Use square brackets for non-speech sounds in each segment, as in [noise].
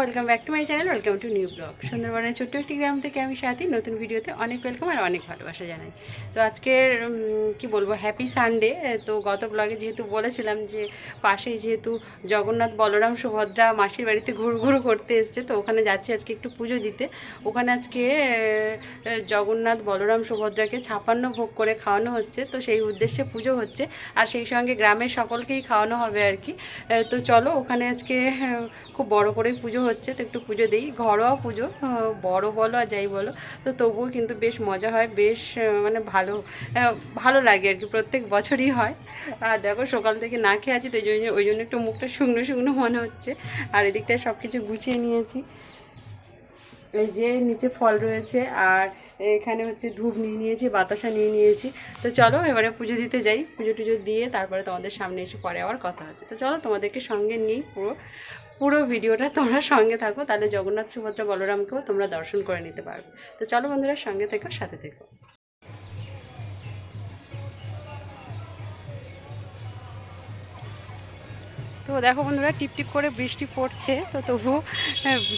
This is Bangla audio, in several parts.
Welcome back to my channel welcome to new blog সুন্দরবনের ছোট্ট একটি গ্রাম থেকে আমি সাথী, নতুন ভিডিওতে অনেক ওয়েলকাম আর অনেক ভালোবাসা জানাই। তো আজকের কি বলব হ্যাপি সানডে তো গত ব্লগে যেহেতু বলেছিলাম যে পাশে যেহেতু জগন্নাথ বলরাম সুভদ্রা মাসির বাড়িতে ঘুরু ঘুরু করতে এসছে, তো ওখানে যাচ্ছি আজকে একটু পুজো দিতে। ওখানে আজকে জগন্নাথ বলরাম সুভদ্রাকে ছাপান্ন ভোগ করে খাওয়ানো হচ্ছে, তো সেই উদ্দেশ্যে পুজো হচ্ছে। আর সেই সঙ্গে গ্রামের সকলকেই খাওয়ানো হবে আর কি। তো চলো, ওখানে আজকে খুব বড় করে পুজো হচ্ছে, তো একটু পুজো দিই। ঘরোয়া পুজো বড় বলো আর যাই বলো, তো তবুও কিন্তু বেশ মজা হয়, বেশ মানে ভালো ভালো লাগে আর কি, প্রত্যেক বছরই হয়। আর দেখো, সকাল থেকে না খেয়ে আছি, তো ওই জন্য ওই জন্য একটু মুখটা শুকনো শুকনো মনে হচ্ছে। আর এদিকটায় সব কিছু গুছিয়ে নিয়েছি। এই যে, নিচে ফল রয়েছে, আর এখানে হচ্ছে ধূপ নিয়ে নিয়েছি, বাতাসা নিয়ে নিয়েছি। তো চলো এবারে পুজো দিতে যাই। পুজো টুজো দিয়ে তারপরে তোমাদের সামনে এসে পরে আবার কথা হচ্ছে। তো চলো তোমাদেরকে সঙ্গে নিই পুরো পুরো ভিডিওটা তোমরা সঙ্গে থাকো। তাহলে জগন্নাথ সুভদ্রা বলরামকেও তোমরা দর্শন করে নিতে পারবে। তো চলো বন্ধুরা সঙ্গে থেকো, সাথে থেকো। তো দেখো বন্ধুরা টিপ টিপ করে বৃষ্টি পড়ছে, তো তবু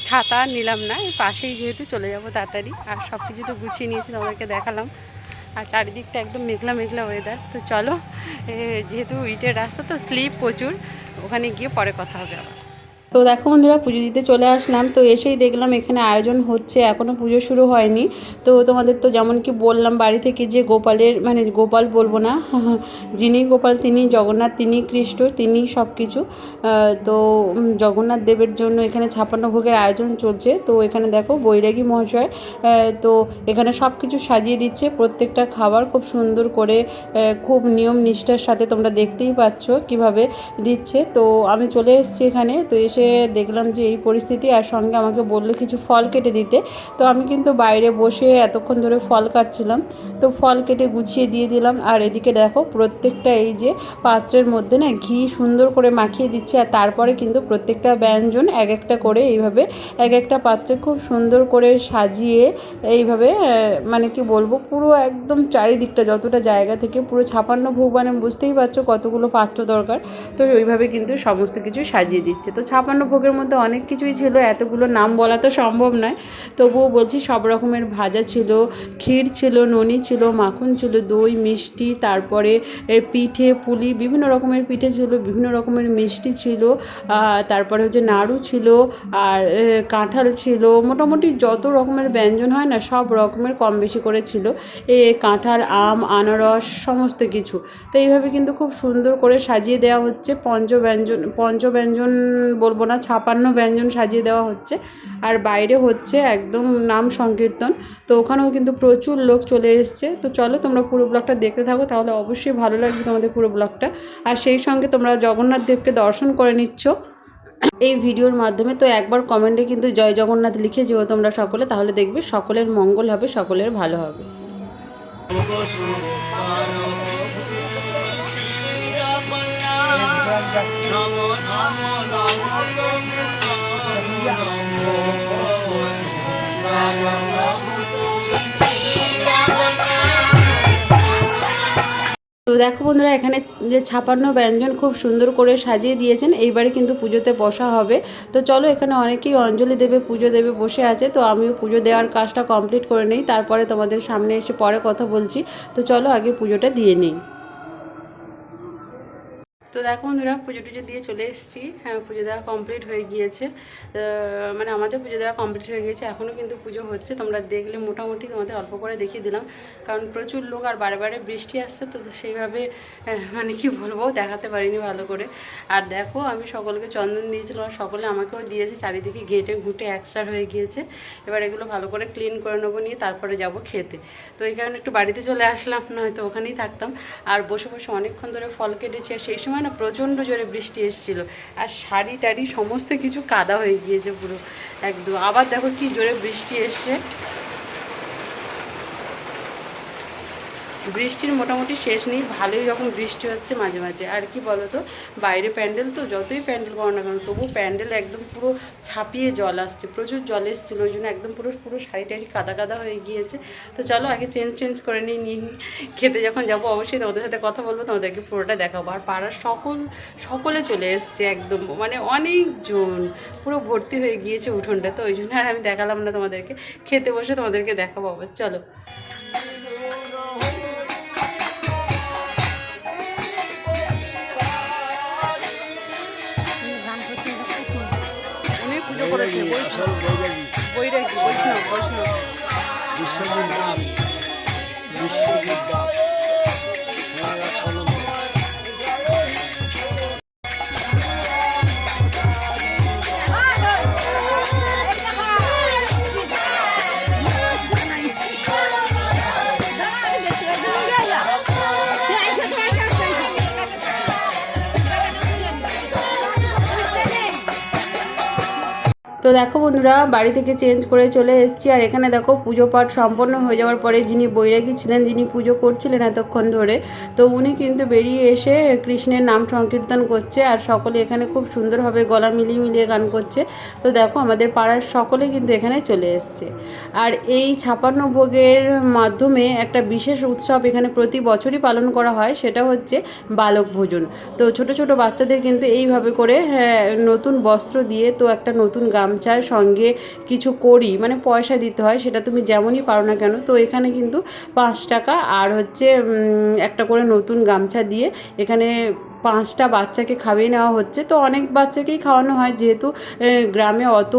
ছাতা নিলাম না পাশেই যেহেতু চলে যাব তাড়াতাড়ি। আর সব কিছু তো গুছিয়ে নিয়েছি, তোমাদেরকে দেখালাম। আর চারিদিকটা একদম মেঘলা মেঘলা ওয়েদার তো চলো যেহেতু ইটের রাস্তা, তো স্লিপ প্রচুর, ওখানে গিয়ে পরে কথা হবে আবার। তো দেখো বন্ধুরা, পুজো দিতে চলে আসলাম। তো এসেই দেখলাম এখানে আয়োজন হচ্ছে এখনও পুজো শুরু হয়নি। তো তোমাদের তো যেমন কি বললাম, বাড়ি থেকে যে গোপালের মানে গোপাল বলব না, [laughs] যিনি গোপাল, তিনি জগন্নাথ, তিনি কৃষ্ণ, তিনি সব কিছু তো জগন্নাথ দেবের জন্য এখানে ছাপান্ন ভোগের আয়োজন চলছে। তো এখানে দেখো বৈরাগী মহাশয় তো এখানে সব কিছু সাজিয়ে দিচ্ছে। প্রত্যেকটা খাবার খুব সুন্দর করে খুব নিয়ম নিষ্ঠার সাথে তোমরা দেখতেই পাচ্ছ কীভাবে দিচ্ছে। তো আমি চলে এসেছি এখানে। তো এসে দেখলাম যে এই পরিস্থিতি আর সঙ্গে আমাকে বলল কিছু ফল কেটে দিতে। তো আমি কিন্তু বাইরে বসে এতক্ষণ ধরে ফল কাটছিলাম। তো ফল কেটে গুছিয়ে দিয়ে দিলাম। আর এদিকে দেখো প্রত্যেকটা এই যে পাত্রের মধ্যে না ঘি সুন্দর করে মাখিয়ে দিচ্ছে। আর তারপরে কিন্তু প্রত্যেকটা ব্যঞ্জন এক একটা করে এইভাবে এক একটা পাত্রে খুব সুন্দর করে সাজিয়ে এইভাবে মানে কি বলব, পুরো একদম চারিদিকটা যতটা জায়গা থেকে পুরো ছাপান্ন ভোগ মানে বুঝতেই পারছ কতগুলো পাত্র দরকার। তো ওইভাবে কিন্তু সমস্ত কিছু সাজিয়ে দিচ্ছে। তো ছাপান্ন ভোগের মধ্যে অনেক কিছুই ছিল, এতগুলো নাম বলা তো সম্ভব নয়। তবুও বলছি সব রকমের ভাজা ছিল, ক্ষীর ছিল, ননি ছিল, মাখন ছিল, দই, মিষ্টি, তারপরে পিঠে, পুলি, বিভিন্ন রকমের পিঠে ছিল, বিভিন্ন রকমের মিষ্টি ছিল তারপরে হচ্ছে নাড়ু ছিল, আর কাঁঠাল ছিল, মোটামুটি যত রকমের ব্যঞ্জন হয় না, সব রকমের কম বেশি করে ছিল। এ, কাঁঠাল, আম, আনারস, সমস্ত কিছু। তো এইভাবে কিন্তু খুব সুন্দর করে সাজিয়ে দেওয়া হচ্ছে পঞ্চব্যঞ্জন পঞ্চব্যঞ্জন বলব না, ছাপান্ন ব্যঞ্জন সাজিয়ে দেওয়া হচ্ছে। আর বাইরে হচ্ছে একদম নাম সংকীর্তন। তো ওখানেও কিন্তু প্রচুর লোক চলে এসছে। তো চলো তোমরা পুরো ব্লগটা দেখতে থাকো, তাহলে অবশ্যই ভালো লাগবে তোমাদের পুরো ব্লগটা। আর সেই সঙ্গে তোমরা জগন্নাথ দেবকে দর্শন করে নিচ্ছ। এই ভিডিওর মাধ্যমে তো একবার কমেন্টে কিন্তু জয় জগন্নাথ লিখে যেও তোমরা সকলে, তাহলে দেখবে সকলের মঙ্গল হবে, সকলের ভালো হবে। তো দেখো বন্ধুরা, এখানে যে ছাপান্ন ব্যঞ্জন খুব সুন্দর করে সাজিয়ে দিয়েছেন, এইবারে কিন্তু পুজোতে বসা হবে। তো চলো, এখানে অনেকেই অঞ্জলি দেবে, পুজো দেবে, বসে আছে, তো আমিও পুজো দেওয়ার কাজটা কমপ্লিট করে নিই। তারপরে তোমাদের সামনে এসে পরে কথা বলছি। তো চলো, আগে পুজোটা দিয়ে নিই। তো দেখো বন্ধুরা, পুজো টুজো দিয়ে চলে এসেছি। হ্যাঁ পুজো দেওয়া কমপ্লিট হয়ে গিয়েছে। মানে আমাদের পুজো দেওয়া কমপ্লিট হয়ে গিয়েছে। এখনও কিন্তু পুজো হচ্ছে। তোমরা দেখলে মোটামুটি তোমাদের অল্প করে দেখিয়ে দিলাম। কারণ প্রচুর লোক আর বারে বারে বৃষ্টি আসছে, তো সেইভাবে মানে কি বলব, দেখাতে পারিনি ভালো করে। আর দেখো, আমি সকলকে চন্দন দিয়েছিলাম আর সকলে আমাকেও দিয়েছে। চারিদিকে ঘেঁটে ঘুঁটে একসার হয়ে গিয়েছে। এবার এগুলো ভালো করে ক্লিন করে নেব নিয়ে তারপরে যাব খেতে। তো এই কারণে একটু বাড়িতে চলে আসলাম, নয়তো ওখানেই থাকতাম। আর বসে বসে অনেকক্ষণ ধরে ফল কেটেছি। আর সেই সময় না, প্রচণ্ড জোরে বৃষ্টি এসেছিল। আর শাড়ি টাড়ি সমস্ত কিছু কাদা হয়ে গিয়েছে পুরো, একদম। আবার দেখো কি জোরে বৃষ্টি এসছে। বৃষ্টির মোটামুটি শেষ নেই, ভালোই রকম বৃষ্টি হচ্ছে মাঝে মাঝে। আর কি বলো তো বাইরে প্যান্ডেল তো, যতই প্যান্ডেল করো না কেন, তবু প্যান্ডেল একদম পুরো ছাপিয়ে জল আসছে, প্রচুর জল এসেছিল, ওই জন্য একদম পুরো পুরো শাড়ি টাড়ি কাদা কাদা হয়ে গিয়েছে। তো চলো আগে চেঞ্জ চেঞ্জ করে নিই নিয়ে খেতে যখন যাব অবশ্যই তোমাদের সাথে কথা বলব, তোমাদেরকে পুরোটা দেখাবো। আর পাড়ার সকল, সকলে চলে এসছে একদম মানে অনেকজন, পুরো ভর্তি হয়ে গিয়েছে উঠোনটা, তো ওই জন্য আর আমি দেখালাম না তোমাদেরকে, খেতে বসে তোমাদেরকে দেখাবো আবার, চলো। করেছে বৈরাগী। বৈষ্ণব বৈষ্ণব। বিশ্বজিৎ তো দেখো বন্ধুরা বাড়ি থেকে চেঞ্জ করে চলে এসেছি। আর এখানে দেখো পুজো পাঠ সম্পন্ন হয়ে যাওয়ার পরে যিনি বৈরাগী ছিলেন যিনি পুজো করছিলেন এতক্ষণ ধরে তো উনি কিন্তু বেরিয়ে এসে কৃষ্ণের নাম সংকীর্তন করছে আর সকলে এখানে খুব সুন্দরভাবে গলা মিলিয়ে মিলিয়ে গান করছে। তো দেখো আমাদের পাড়ার সকলে কিন্তু এখানে চলে এসছে। আর এই ছাপান্ন ভোগের মাধ্যমে একটা বিশেষ উৎসব এখানে প্রতি বছরই পালন করা হয় সেটা হচ্ছে বালক ভোজন। তো ছোট ছোট বাচ্চাদের কিন্তু এইভাবে করে হ্যাঁ, নতুন বস্ত্র দিয়ে তো একটা নতুন গামছার সঙ্গে কিছু করি মানে পয়সা দিতে হয়, সেটা তুমি যেমনই পারো না কেন, তো এখানে কিন্তু পাঁচ টাকা আর হচ্ছে একটা করে নতুন গামছা দিয়ে এখানে পাঁচটা বাচ্চাকে খাইয়ে নেওয়া হচ্ছে। তো অনেক বাচ্চাকেই খাওয়ানো হয়, যেহেতু গ্রামে অত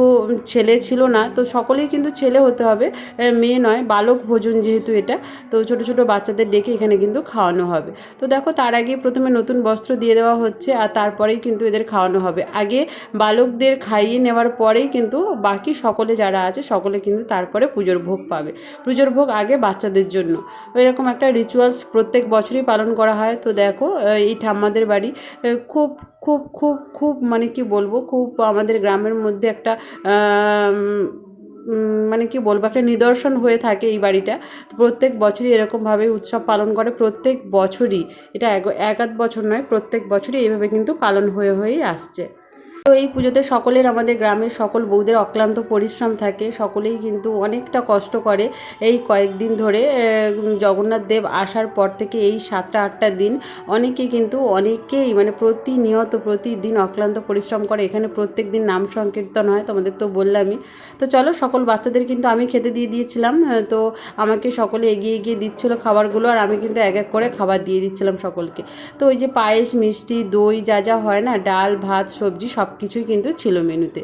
ছেলে ছিল না, তো সকলেই কিন্তু ছেলে হতে হবে মেয়ে নয়, বালক ভোজন যেহেতু এটা, তো ছোট ছোট বাচ্চাদের ডেকে এখানে কিন্তু খাওয়ানো হবে। তো দেখো, তার আগে প্রথমে নতুন বস্ত্র দিয়ে দেওয়া হচ্ছে, আর তারপরেই কিন্তু এদের খাওয়ানো হবে। আগে বালকদের খাইয়ে নেওয়ার পরেই কিন্তু বাকি সকলে যারা আছে, সকলে কিন্তু তারপরে পুজোর ভোগ পাবে। পুজোর ভোগ আগে বাচ্চাদের জন্য। এরকম একটা রিচুয়ালস প্রত্যেক বছরই পালন করা হয়। তো দেখো এই ঠাম্মাদের বাড়ি খুব খুব খুব খুব মানে কি বলব, খুব আমাদের গ্রামের মধ্যে একটা মানে কি বলব, একটা নিদর্শন হয়ে থাকে এই বাড়িটা। প্রত্যেক বছরই এরকমভাবে উৎসব পালন করে, প্রত্যেক বছরই। এটা এক এক বছর নয়, প্রত্যেক বছরই এইভাবে কিন্তু পালন হয়ে, হয়েই আসছে। তো এই পুজোতে সকলের, আমাদের গ্রামের সকল বউদের অক্লান্ত পরিশ্রম থাকে। সকলেই কিন্তু অনেকটা কষ্ট করে এই কয়েকদিন ধরে জগন্নাথ দেব আসার পর থেকে এই সাতটা, আটটা দিন অনেকে কিন্তু অনেকেই মানে প্রতিনিয়ত প্রতিদিন অক্লান্ত পরিশ্রম করে। এখানে প্রত্যেক দিন নাম সংকীর্তন হয়, তোমাদের তো বললামই। তো চলো, সকল বাচ্চাদের কিন্তু আমি খেতে দিয়ে দিয়েছিলাম। তো আমাকে সকলে এগিয়ে এগিয়ে দিচ্ছিল খাবারগুলো আর আমি কিন্তু এক এক করে খাবার দিয়ে দিচ্ছিলাম সকলকে। তো ওই যে পায়েস, মিষ্টি, দই যা যা হয় না, ডাল, ভাত, সবজি সব কিছুই কিন্তু ছিল মেনুতে।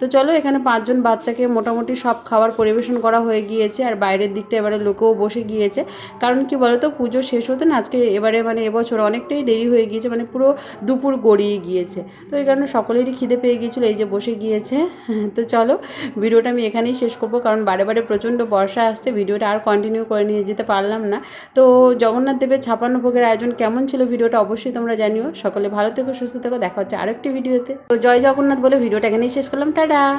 তো চলো, এখানে পাঁচজন বাচ্চাকে মোটামুটি সব খাবার পরিবেশন করা হয়ে গিয়েছে, আর বাইরের দিকটা এবারে লোকেও বসে গিয়েছে। কারণ কি বলো তো পুজো শেষ হতে না, আজকে এবারে মানে এবছর অনেকটাই দেরি হয়ে গিয়েছে মানে পুরো দুপুর গড়িয়ে গিয়েছে। তো এই কারণে সকলেরই খিদে পেয়ে গিয়েছিল, এই যে বসে গিয়েছে। তো চলো, ভিডিওটা আমি এখানেই শেষ করব, কারণ বারে বারে প্রচণ্ড বর্ষা আসছে, ভিডিওটা আর কন্টিনিউ করে নিয়ে যেতে পারলাম না। তো জগন্নাথ দেবের ছাপান্ন ভোগের আয়োজন কেমন ছিল ভিডিওটা অবশ্যই তোমরা জানিও। সকলে ভালো থেকো, সুস্থ থেকো, দেখা হচ্ছে আরেকটি ভিডিওতে। তো জয় জগন্নাথ বলে ভিডিওটা এখানেই শেষ করলাম dadah.